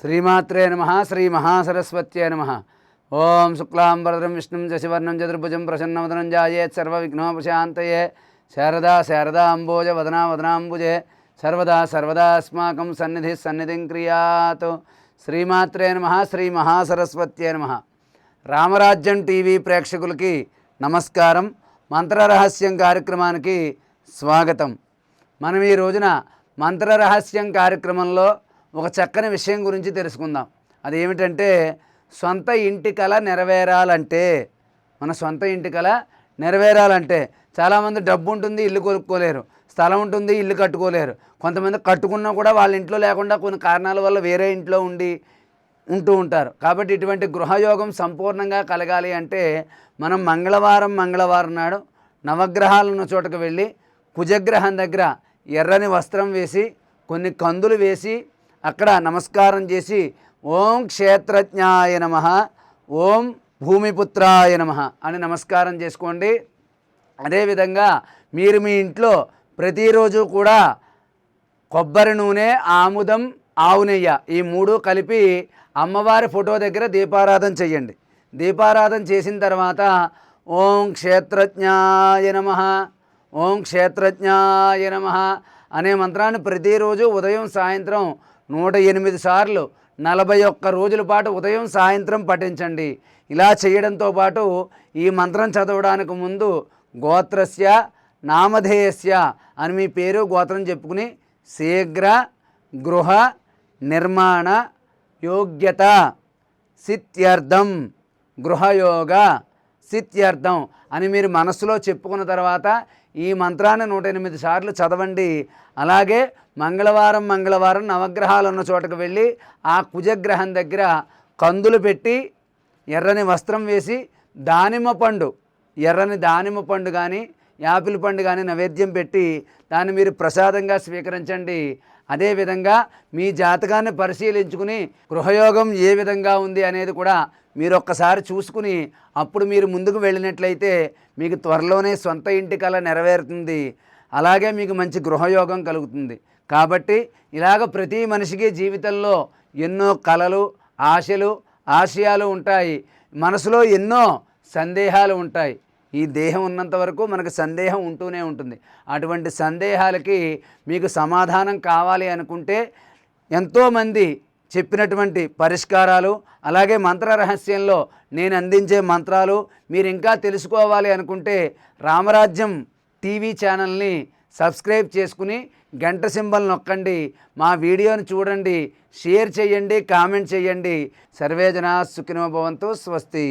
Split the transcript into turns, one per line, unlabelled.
శ్రీమాత్రే నమ శ్రీ మహాసరస్వత్యే నమ. ఓం శుక్లాంబరదరం విష్ణుం శశివర్ణం చతుర్భుజం ప్రసన్నవదనం జాయేత్ సర్వవిఘ్నోపశాంతయే. శారదా శారదా అంబోజ వదనా వదనాంబుజే సర్వదా సర్వదా అస్మాకం సన్నిధి సన్నిధిం క్రియాత్. శ్రీమాత్రే నమ శ్రీ మహాసరస్వత్యే నమ. రామరాజ్యం టీవీ ప్రేక్షకులకి నమస్కారం. మంత్రరహస్యం కార్యక్రమానికి స్వాగతం. మనం ఈ రోజున మంత్రరహస్యం కార్యక్రమంలో ఒక చక్కని విషయం గురించి తెలుసుకుందాం. అది ఏమిటంటే సొంత ఇంటి కళ నెరవేరాలంటే మన సొంత ఇంటి కళ నెరవేరాలంటే చాలామంది డబ్బు ఉంటుంది ఇల్లు కొనుక్కోలేరు. స్థలం ఉంటుంది ఇల్లు కట్టుకోలేరు. కొంతమంది కట్టుకున్నా కూడా వాళ్ళ ఇంట్లో లేకుండా కొన్ని కారణాల వల్ల వేరే ఇంట్లో ఉండి ఉంటూ ఉంటారు. కాబట్టి ఇటువంటి గృహయోగం సంపూర్ణంగా కలగాలి అంటే మనం మంగళవారం మంగళవారం నాడు నవగ్రహాలను చోటకు వెళ్ళి కుజగ్రహం దగ్గర ఎర్రని వస్త్రం వేసి కొన్ని కందులు వేసి అక్కడ నమస్కారం చేసి ఓం క్షేత్రజ్ఞాయ నమ ఓం భూమిపుత్రాయ నమ అని నమస్కారం చేసుకోండి. అదేవిధంగా మీరు మీ ఇంట్లో ప్రతిరోజు కూడా కొబ్బరి నూనె ఆముదం ఆవునెయ్య ఈ మూడు కలిపి అమ్మవారి ఫోటో దగ్గర దీపారాధన చేయండి. దీపారాధన చేసిన తర్వాత ఓం క్షేత్రజ్ఞాయ నమ ఓం క్షేత్రజ్ఞాయ నమ అనే మంత్రాన్ని ప్రతిరోజు ఉదయం సాయంత్రం నూట ఎనిమిది సార్లు నలభై ఒక్క రోజుల పాటు ఉదయం సాయంత్రం పఠించండి. ఇలా చేయడంతో పాటు ఈ మంత్రం చదవడానికి ముందు గోత్రస్య నామధేయస్య అని మీ పేరు గోత్రం చెప్పుకుని శీఘ్ర గృహ నిర్మాణ యోగ్యత సిత్యర్థం గృహయోగ సిత్యర్థం అని మీరు మనస్సులో చెప్పుకున్న తర్వాత ఈ మంత్రాన్ని నూట ఎనిమిది సార్లు చదవండి. అలాగే మంగళవారం మంగళవారం నవగ్రహాలు ఉన్న చోటకు వెళ్ళి ఆ కుజగ్రహం దగ్గర కందులు పెట్టి ఎర్రని వస్త్రం వేసి దానిమ్మ పండు ఎర్రని దానిమ్మ పండు కానీ యాపిల్ పండు కానీ నైవేద్యం పెట్టి దాన్ని మీరు ప్రసాదంగా స్వీకరించండి. అదేవిధంగా మీ జాతకాన్ని పరిశీలించుకుని గృహయోగం ఏ విధంగా ఉంది అనేది కూడా మీరు ఒక్కసారి చూసుకుని అప్పుడు మీరు ముందుకు వెళ్ళినట్లయితే మీకు త్వరలోనే సొంత ఇంటి కళ నెరవేరుతుంది. అలాగే మీకు మంచి గృహయోగం కలుగుతుంది. కాబట్టి ఇలాగ ప్రతి మనిషికి జీవితంలో ఎన్నో కళలు ఆశలు ఆశయాలు ఉంటాయి. మనసులో ఎన్నో సందేహాలు ఉంటాయి. ఈ దేహం ఉన్నంత వరకు మనకు సందేహం ఉంటూనే ఉంటుంది. అటువంటి సందేహాలకి మీకు సమాధానం కావాలి అనుకుంటే ఎంతోమంది చెప్పినటువంటి పరిష్కారాలు అలాగే మంత్ర రహస్యంలో నేను అందించే మంత్రాలు మీరు ఇంకా తెలుసుకోవాలి అనుకుంటే రామరాజ్యం టీవీ ఛానల్ని సబ్స్క్రైబ్ చేసుకుని గంట సింబల్ నొక్కండి మా వీడియోని చూడండి షేర్ చేయండి కామెంట్ చేయండి. సర్వేజన సుఖినోభవంతో స్వస్తి.